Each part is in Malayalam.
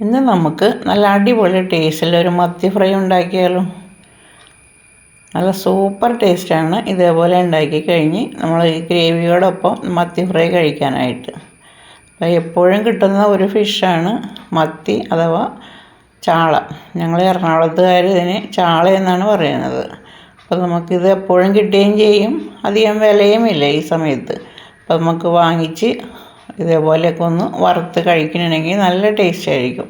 ഇന്ന് നമുക്ക് നല്ല അടിപൊളി ടേസ്റ്റിൽ ഒരു മത്തി ഫ്രൈ ഉണ്ടാക്കിയാലോ. നല്ല സൂപ്പർ ടേസ്റ്റാണ് ഇതേപോലെ ഉണ്ടാക്കി കഴിഞ്ഞ് നമ്മൾ ഈ ഗ്രേവിയോടൊപ്പം മത്തി ഫ്രൈ കഴിക്കാനായിട്ട്. അപ്പോൾ എപ്പോഴും കിട്ടുന്ന ഒരു ഫിഷാണ് മത്തി അഥവാ ചാള. ഞങ്ങൾ എറണാകുളത്തുകാർ ഇതിന് ചാള എന്നാണ് പറയുന്നത്. അപ്പോൾ നമുക്കിത് എപ്പോഴും കിട്ടുകയും ചെയ്യും. അധികം വിലയും ഇല്ല ഈ സമയത്ത്. അപ്പോൾ നമുക്ക് വാങ്ങിച്ച് ഇതേപോലെയൊക്കെ ഒന്ന് വറുത്ത് കഴിക്കണമെങ്കിൽ നല്ല ടേസ്റ്റ് ആയിരിക്കും.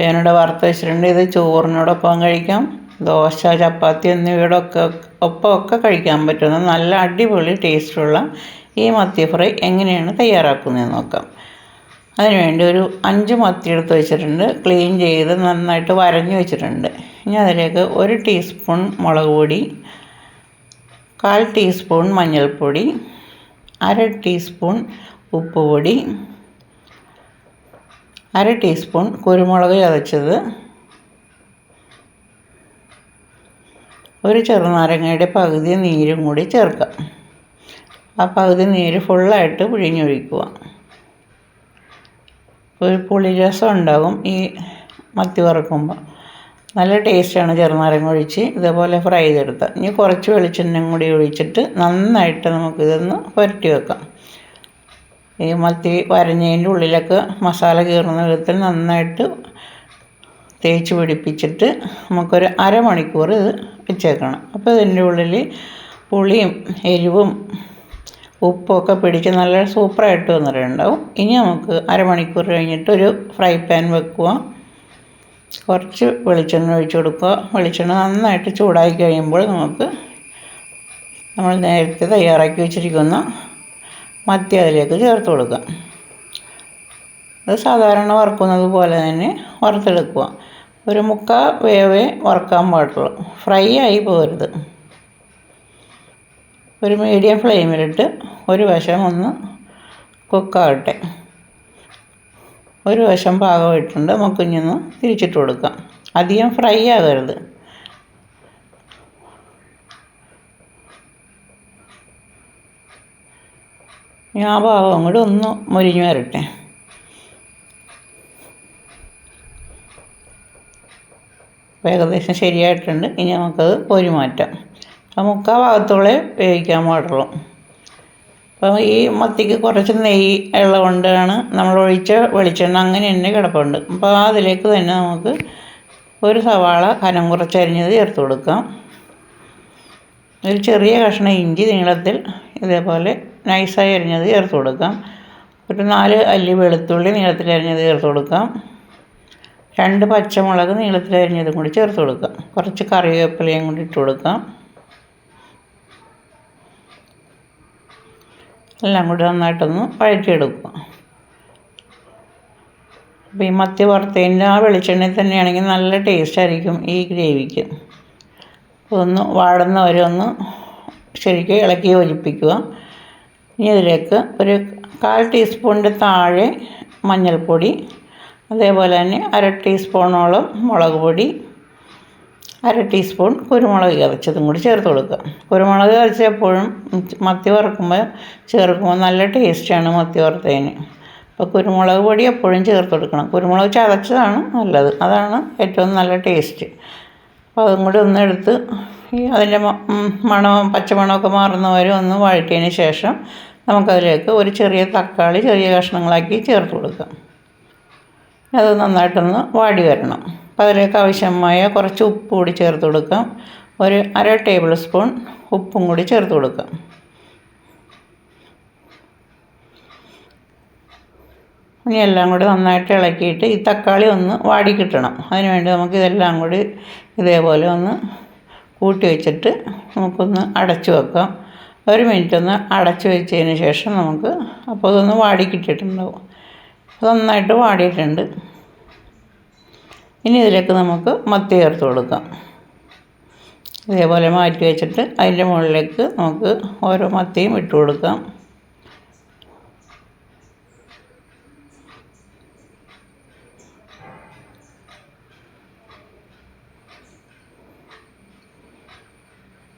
ഞാനിവിടെ വറുത്ത് വെച്ചിട്ടുണ്ട്. ഇത് ചോറിനോടൊപ്പം കഴിക്കാം. ദോശ ചപ്പാത്തി എന്നിവയോടൊക്കെ ഒപ്പമൊക്കെ കഴിക്കാൻ പറ്റുന്ന നല്ല അടിപൊളി ടേസ്റ്റുള്ള ഈ മത്തി ഫ്രൈ എങ്ങനെയാണ് തയ്യാറാക്കുന്നതെന്ന് നോക്കാം. അതിനുവേണ്ടി ഒരു അഞ്ച് മത്തി എടുത്ത് വെച്ചിട്ടുണ്ട്. ക്ലീൻ ചെയ്ത് നന്നായിട്ട് വരഞ്ഞു വെച്ചിട്ടുണ്ട്. ഇനി അതിലേക്ക് ഒരു ടീസ്പൂൺ മുളക് പൊടി കാൽ ടീസ്പൂൺ മഞ്ഞൾപ്പൊടി അര ടീസ്പൂൺ ഉപ്പ് പൊടി അര ടീസ്പൂൺ കുരുമുളക് ചതച്ചത് ഒരു ചെറുനാരങ്ങയുടെ പകുതി നീരും കൂടി ചേർക്കാം. ആ പകുതി നീര് ഫുള്ളായിട്ട് പിഴിഞ്ഞൊഴിക്കുക. ഒരു പുളിരസം ഉണ്ടാകും ഈ മത്തി വറുക്കുമ്പോൾ. നല്ല ടേസ്റ്റാണ് ചെറുനാരങ്ങ ഒഴിച്ച് ഇതേപോലെ ഫ്രൈ ചെയ്തെടുത്താൽ. ഇനി കുറച്ച് വെളിച്ചെണ്ണയും കൂടി ഒഴിച്ചിട്ട് നന്നായിട്ട് നമുക്കിതൊന്ന് പുരട്ടി വെക്കാം. ഈ മത്തി വരഞ്ഞതിന്റെ ഉള്ളിലൊക്കെ മസാല കീറുന്ന വിധത്തിൽ നന്നായിട്ട് തേച്ച് പിടിപ്പിച്ചിട്ട് നമുക്കൊരു അരമണിക്കൂർ ഇത് വെച്ചേക്കണം. അപ്പോൾ ഇതിന്റെ ഉള്ളിൽ പുളിയും എരിവും ഉപ്പൊക്കെ പിടിച്ച് നല്ല സൂപ്പറായിട്ട് വന്നിട്ടുണ്ടാവും. ഇനി നമുക്ക് അരമണിക്കൂർ കഴിഞ്ഞിട്ട് ഒരു ഫ്രൈ പാൻ വെക്കുക. കുറച്ച് വെളിച്ചെണ്ണ ഒഴിച്ച് കൊടുക്കുക. വെളിച്ചെണ്ണ നന്നായിട്ട് ചൂടായി കഴിയുമ്പോൾ നമുക്ക് നമ്മൾ നേരത്തെ തയ്യാറാക്കി വെച്ചിരിക്കുന്ന മത്തി അതിലേക്ക് ചേർത്ത് കൊടുക്കുക. അത് സാധാരണ വറുക്കുന്നത് പോലെ തന്നെ വറുത്തെടുക്കുക. ഒരു മുക്കാ വേവേ വറുക്കാൻ പാടുള്ളൂ. ഫ്രൈ ആയി പോകരുത് ഒരു മീഡിയം ഫ്ലെയിമിലിട്ട് ഒരു വശം ഒന്ന് കുക്കാകട്ടെ. ഒരു വശം പാകമായിട്ടുണ്ട്. നമുക്ക് ഇനി ഒന്ന് തിരിച്ചിട്ട് കൊടുക്കാം. അധികം ഫ്രൈ ആകരുത്. ആ ഭാഗം കൂടി ഒന്ന് മുരിഞ്ഞു വരട്ടെ. ഏകദേശം ശരിയായിട്ടുണ്ട്. ഇനി നമുക്കത് പൊരി മാറ്റാം ആ മുക്കാൽ ഭാഗത്തോളെ വേവിക്കാൻ പാടുള്ളൂ. അപ്പം ഈ മത്തിക്ക് കുറച്ച് നെയ്യ് ഉള്ളതുകൊണ്ടാണ് നമ്മൾ ഒഴിച്ച വെളിച്ചെണ്ണ അങ്ങനെ തന്നെ കിടപ്പുണ്ട്. അപ്പോൾ അതിലേക്ക് തന്നെ നമുക്ക് ഒരു സവാള കനം കുറച്ചരിഞ്ഞത് ചേർത്ത് കൊടുക്കാം. ഒരു ചെറിയ കഷ്ണം ഇഞ്ചി നീളത്തിൽ ഇതേപോലെ നൈസായി അരിഞ്ഞത് ചേർത്ത് കൊടുക്കാം. ഒരു നാല് അല്ലി വെളുത്തുള്ളി നീളത്തിൽ അരിഞ്ഞത് ചേർത്ത് കൊടുക്കാം. രണ്ട് പച്ചമുളക് നീളത്തിൽ അരിഞ്ഞതും കൂടി ചേർത്ത് കൊടുക്കാം. കുറച്ച് കറിവേപ്പിലയും കൂടി ഇട്ട് കൊടുക്കാം. എല്ലാം കൂടി നന്നായിട്ടൊന്ന് വഴറ്റിയെടുക്കുക. അപ്പോൾ ഈ മത്തി വറുത്തതിന്റെ ആ വെളിച്ചെണ്ണയിൽ തന്നെയാണെങ്കിൽ നല്ല ടേസ്റ്റ് ആയിരിക്കും ഈ ഗ്രേവിക്ക്. ഒന്ന് വാടുന്നവരെ ഒന്ന് ശരിക്കും ഇളക്കി യോജിപ്പിക്കുക. ഇനി ഇതിലേക്ക് ഒരു കാൽ ടീസ്പൂണിന്റെ താഴെ മഞ്ഞൾപ്പൊടി അതേപോലെ തന്നെ അര ടീസ്പൂണോളം മുളക് പൊടി അര ടീസ്പൂൺ കുരുമുളക് ചതച്ചതും കൂടി ചേർത്ത് കൊടുക്കുക. കുരുമുളക് ചതച്ച് എപ്പോഴും മത്തി വറുക്കുമ്പോൾ ചേർക്കുമ്പോൾ നല്ല ടേസ്റ്റാണ് മത്തി വറുത്തതിന്. അപ്പോൾ കുരുമുളക് പൊടി എപ്പോഴും ചേർത്ത് കൊടുക്കണം. കുരുമുളക് ചതച്ചതാണ് നല്ലത്. അതാണ് ഏറ്റവും നല്ല ടേസ്റ്റ്. അപ്പോൾ അതും കൂടി ഒന്ന് എടുത്ത് ഈ അതിന്റെ മണവും പച്ചമണമൊക്കെ മാറുന്ന വരെ ഒന്ന് വഴറ്റിയതിന് ശേഷം നമുക്കതിലേക്ക് ഒരു ചെറിയ തക്കാളി ചെറിയ കഷ്ണങ്ങളാക്കി ചേർത്ത് കൊടുക്കാം. അത് നന്നായിട്ടൊന്ന് വാടി വരണം. അപ്പോൾ അതിലേക്ക് ആവശ്യമായ കുറച്ച് ഉപ്പ് കൂടി ചേർത്ത് കൊടുക്കാം. ഒരു അര ടേബിൾ സ്പൂൺ ഉപ്പും കൂടി ചേർത്ത് കൊടുക്കാം. ഇനി എല്ലാം കൂടി നന്നായിട്ട് ഇളക്കിയിട്ട് ഈ തക്കാളി ഒന്ന് വാടി കിട്ടണം. അതിനുവേണ്ടി നമുക്ക് ഇതെല്ലാം കൂടി ഇതേപോലെ ഒന്ന് കൂട്ടി വെച്ചിട്ട് നമുക്കൊന്ന് അടച്ചു വെക്കാം. ഒരു മിനിറ്റ് ഒന്ന് അടച്ചു വെച്ചതിന് ശേഷം നമുക്ക് അപ്പോൾ അതൊന്ന് വാടി കിട്ടിയിട്ടുണ്ടാവും. നന്നായിട്ട് വാടിയിട്ടുണ്ട്. ഇനി ഇതിലേക്ക് നമുക്ക് മത്തി ചേർത്ത് കൊടുക്കാം. ഇതേപോലെ മാറ്റി വെച്ചിട്ട് അതിന്റെ മുകളിലേക്ക് നമുക്ക് ഓരോ മത്തിയും ഇട്ട് കൊടുക്കാം.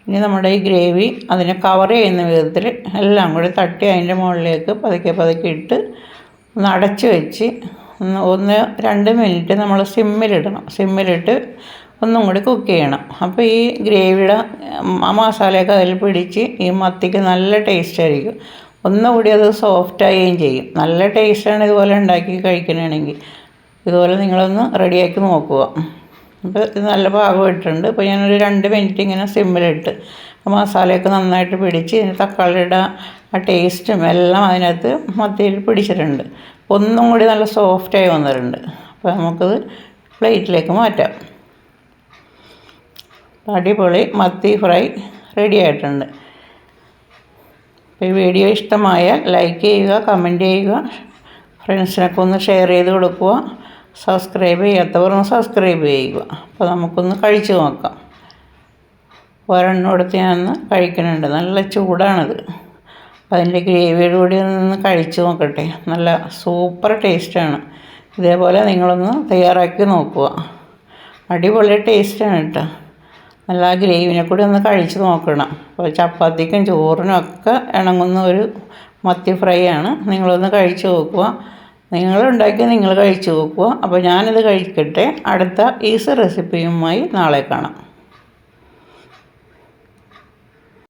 ഇനി നമ്മുടെ ഈ ഗ്രേവി അതിനെ കവർ ചെയ്യുന്ന വിധത്തിൽ എല്ലാം കൂടി തട്ടി അതിന്റെ മുകളിലേക്ക് പതുക്കെ പതുക്കെ ഇട്ട് ഒന്ന് അടച്ച് വെച്ച് ഒന്ന് രണ്ട് മിനിറ്റ് നമ്മൾ സിമ്മിലിടണം സിമ്മിലിട്ട് ഒന്നും കൂടി കുക്ക് ചെയ്യണം. അപ്പോൾ ഈ ഗ്രേവിയുടെ ആ മസാലയൊക്കെ അതിൽ പിടിച്ച് ഈ മത്തിക്ക് നല്ല ടേസ്റ്റ് ആയിരിക്കും. ഒന്നുകൂടി അത് സോഫ്റ്റ് സോഫ്റ്റാവുകയും ചെയ്യും. നല്ല ടേസ്റ്റാണ് ഇതുപോലെ ഉണ്ടാക്കി കഴിക്കണമെങ്കിൽ ഇതുപോലെ നിങ്ങളൊന്ന് റെഡിയാക്കി നോക്കുക. അപ്പോൾ ഇത് നല്ല അപ്പോൾ ഞാനൊരു രണ്ട് മിനിറ്റ് ഇങ്ങനെ സിമ്മിലിട്ട് മസാലയൊക്കെ നന്നായിട്ട് പിടിച്ച് ഇതിന് തക്കാളിയുടെ ആ ടേസ്റ്റും എല്ലാം അതിനകത്ത് മത്തിയിൽ പിടിച്ചിട്ടുണ്ട്. ഒന്നും കൂടി നല്ല സോഫ്റ്റായി വന്നിട്ടുണ്ട്. അപ്പോൾ നമുക്കത് പ്ലേറ്റിലേക്ക് മാറ്റാം. അടിപൊളി മത്തി ഫ്രൈ റെഡി ആയിട്ടുണ്ട്. ഈ വീഡിയോ ഇഷ്ടമായാൽ ലൈക്ക് ചെയ്യുക കമന്റ് ചെയ്യുക ഫ്രണ്ട്സിനൊക്കെ ഒന്ന് ഷെയർ ചെയ്ത് കൊടുക്കുക. സബ്സ്ക്രൈബ് ചെയ്യാത്തവർ സബ്സ്ക്രൈബ് ചെയ്യുക. അപ്പോൾ നമുക്കൊന്ന് കഴിച്ചു നോക്കാം. ഒരെണ്ണം എടുത്ത് ഞാനൊന്ന് കഴിക്കുന്നുണ്ട്. നല്ല ചൂടാണിത്. അതിന്റെ ഗ്രേവിയുടെ കൂടി ഒന്ന് കഴിച്ചു നോക്കട്ടെ. നല്ല സൂപ്പർ ടേസ്റ്റാണ്. ഇതേപോലെ നിങ്ങളൊന്ന് തയ്യാറാക്കി നോക്കുക. അടിപൊളി ടേസ്റ്റാണ് കേട്ടോ. നല്ല ആ ഗ്രേവിനെ കൂടി ഒന്ന് കഴിച്ച് നോക്കണം. അപ്പോൾ ചപ്പാത്തിക്കും ചോറിനും ഒക്കെ ഇണങ്ങുന്ന ഒരു മത്തി ഫ്രൈ ആണ്. നിങ്ങളൊന്ന് കഴിച്ച് നോക്കുക. നിങ്ങളുണ്ടാക്കി നിങ്ങൾ കഴിച്ചു നോക്കുക. അപ്പോൾ ഞാനിത് കഴിക്കട്ടെ. അടുത്ത ഈസി റെസിപ്പിയുമായി നാളെ കാണാം.